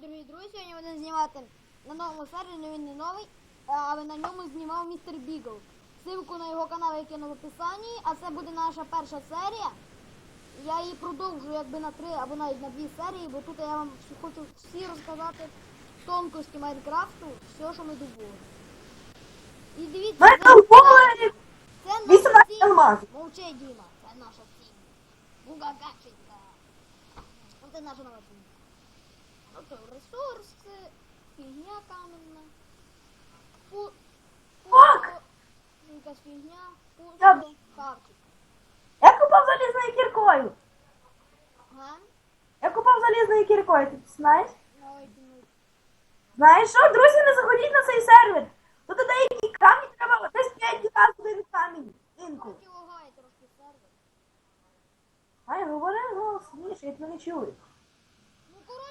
Привіт, дорогі друзі! Сьогодні будемо знімати на новому сервері, але він не новий, але на ньому знімав містер Бігл. Ссылку на його канал я кину в описанні, а це буде наша перша серія. Я її продовжу якби на три або навіть на дві серії, бо тут я вам хочу всі розказати тонкості Майнкрафту, все, що ми добули. І дивіться, це, це наша 18 ціль. Мовчи, Діма, це наша ціль. Бугагаченька. Оце наша нова ціль. Ото ресурси, фігня каменна. Пу... Фак! Якась фігня, Я- пусто, хавчик. Я купав залізною кіркою. Ага? Я купав залізною кіркою, ти знаєш? Ну, Знаєш що, друзі, не заходіть на цей сервер. Тут деякі камінь треба десь 5 разів один камінь. Інку. Ай, говори голосніше, я тебе не чую.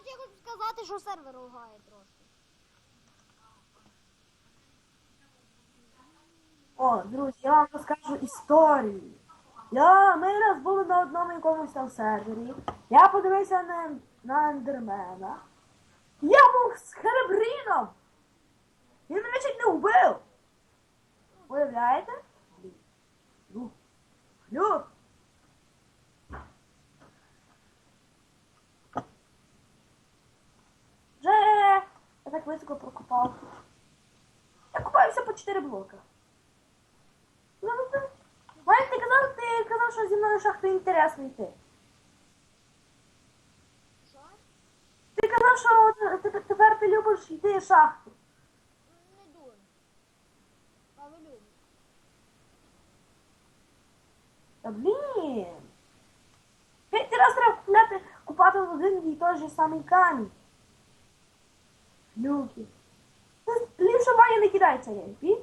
Коротше, я хочу сказати, що сервер лагає трошки. О, друзі, я вам розкажу історію. Я, ми раз були на одному якомусь там сервері. Я подивився на, на ендермена. Я був з Херебріном. Він мене чуть не вбив. Уявляєте? Ну, хлюп. една клеса го прокопал. Я купаю все по 4 блока. Ваня, ты казал, ты казал, что земная шахта интересный ты. Ти казав, що тепер ти любиш йти е шахту. Не дуже. Але люблю. Та блін. П'ять раз треба купляти, купати в один і той же самий камінь. Люки. Ліпше Ваня не кидається, я пі.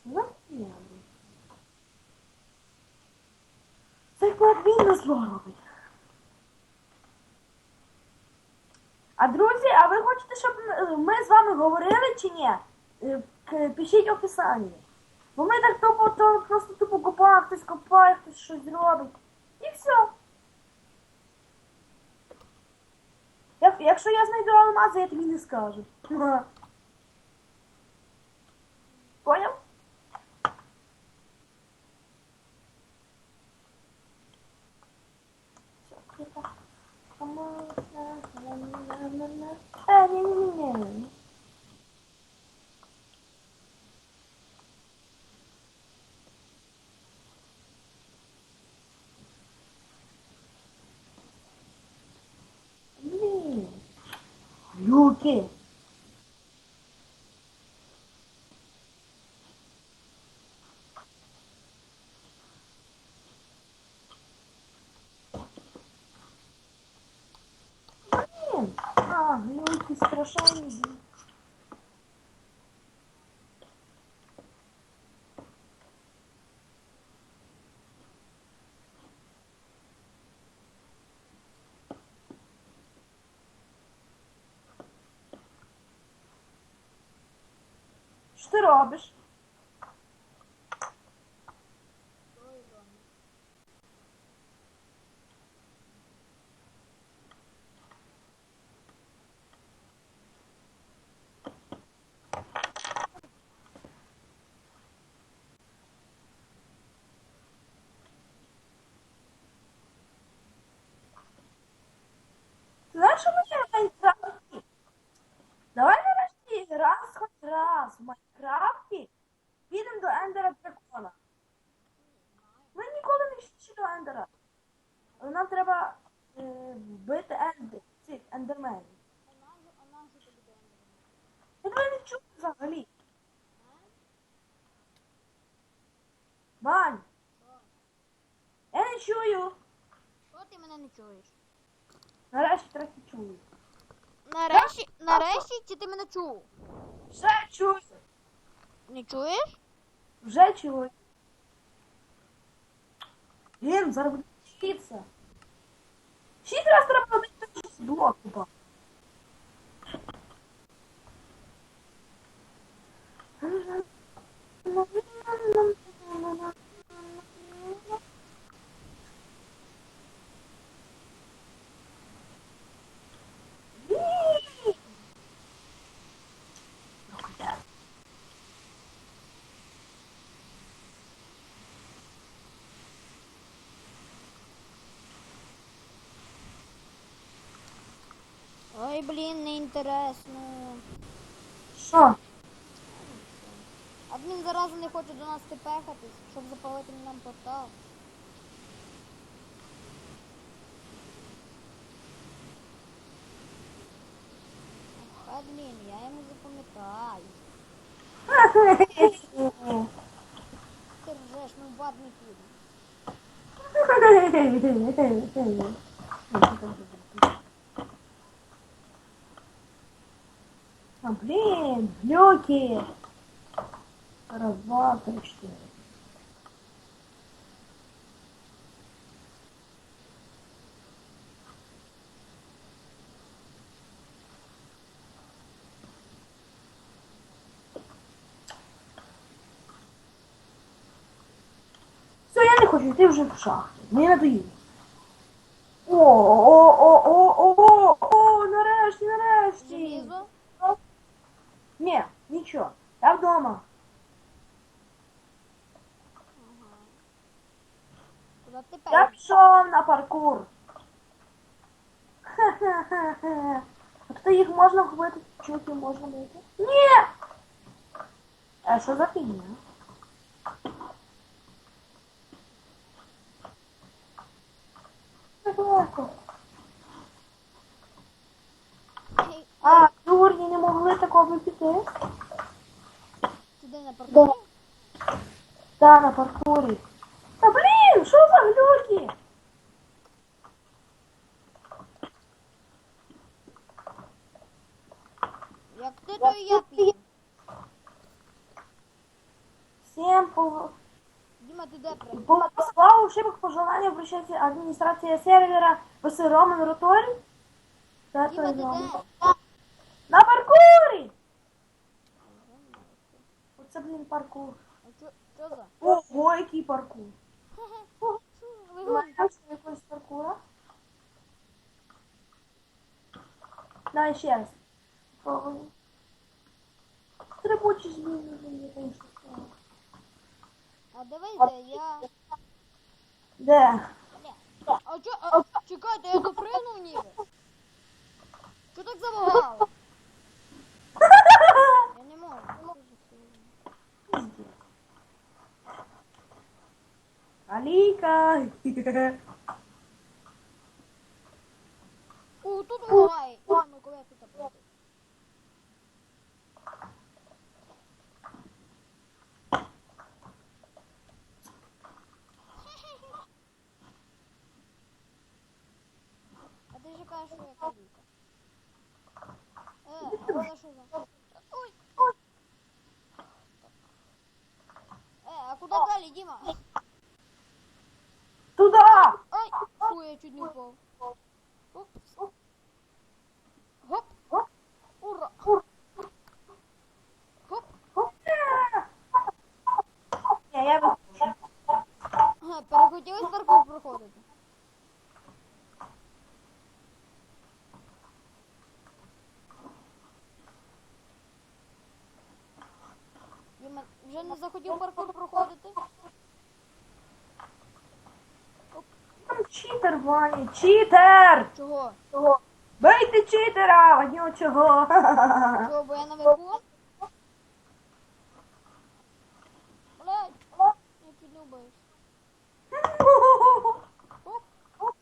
Що за? Це кладбін на зло робить. А друзі, а ви хочете, щоб ми з вами говорили чи ні? Е, Пишіть в описанні. Бо ми так тупо то просто хтось копає, хтось щось робить. І все. Як, якщо я знайду алмази, я тобі не скажу. Поняв? Все, круто. Е, ні-ні-ні. Блін. Люки. Блін. А, люки страшенні. Що ти робиш? Давай нарешті раз хоч раз не чую взагалі. А? Вань, Що? я не чую. Що ти мене не чуєш? Нарешті трохи чую. Нарешті, нарешті чи ти мене чув? Вже чую. Не чуєш? Вже чую. Він зараз буде вчитися. Шість раз треба робити щось блок Купа. блін, не інтересно. Що? Адмін зараза не хоче до нас тепехатись, щоб запалити нам портал. Ох, адмін, я йому запам'ятаю. Ти ржеш, ну в не піде. А, блин, глюки. Раз, два, три, четыре. Все, я не хочу йти вже в шахту. Мені надоїло. О, о, о, о, о, о, о, нарешті, нарешті. Желізо? Ні, нічого. Я вдома. Куди ти Я пеш? пішов на паркур. Хе-хе-хе-хе. А тут їх можна вбити? Чуваки можна бити? Ні! А що за фігня? Далеко. Ей, А, дурні не могли такого піти? Ти де на паркурі? Да, на паркурі. Та блін, що за глюки? Як ти, то і я піду. Всем по... Діма, ти де при? По славу ошибок пожелания обращается администрация сервера ВС Роман Роторь. Да, Діма, ти той Роман. де? На паркурі! Оце, блін, паркур. Чо за? Ого, який паркур. Що? Знаєш, якогось паркура? Давай ще раз. Пробуй. Стрибучий змін, я, конечно, сказала. А де я. Де? А чо, а, чекайте, я допригнув ніби. Чо так завагало? Я не можу. Аліка. О, тут лагає. Діма, коли я тут прийду. А ти ж кажеш, що я каліка. Е, а це що за? Ой! Е, а куди далі, Діма? Туда! Ай! Фу, я чуть не упав. Оп. Гоп. Оп. Ура! Хоп. Ні, я виходжу. Ага, перехотілось паркур проходити. Вже не захотів паркур проходити? Там читер, Ваня, читер! Чого? Бийте читера! Ваню, чого? Чого, бо я наверху? Блядь, я підлюбаюсь. Оп.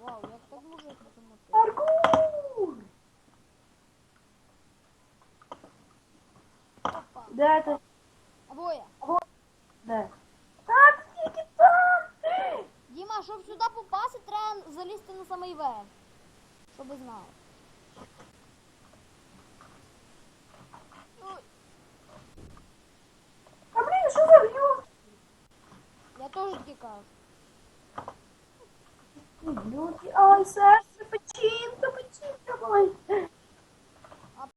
Вау, як так може потримати? Паркур! Опа. Де ти? Обоє. Де? Так, тільки там! Діма, щоб сюди попасти, треба залізти на самий верх. Ви А блін, що за глюк? Я теж таки кажу. Ай, серце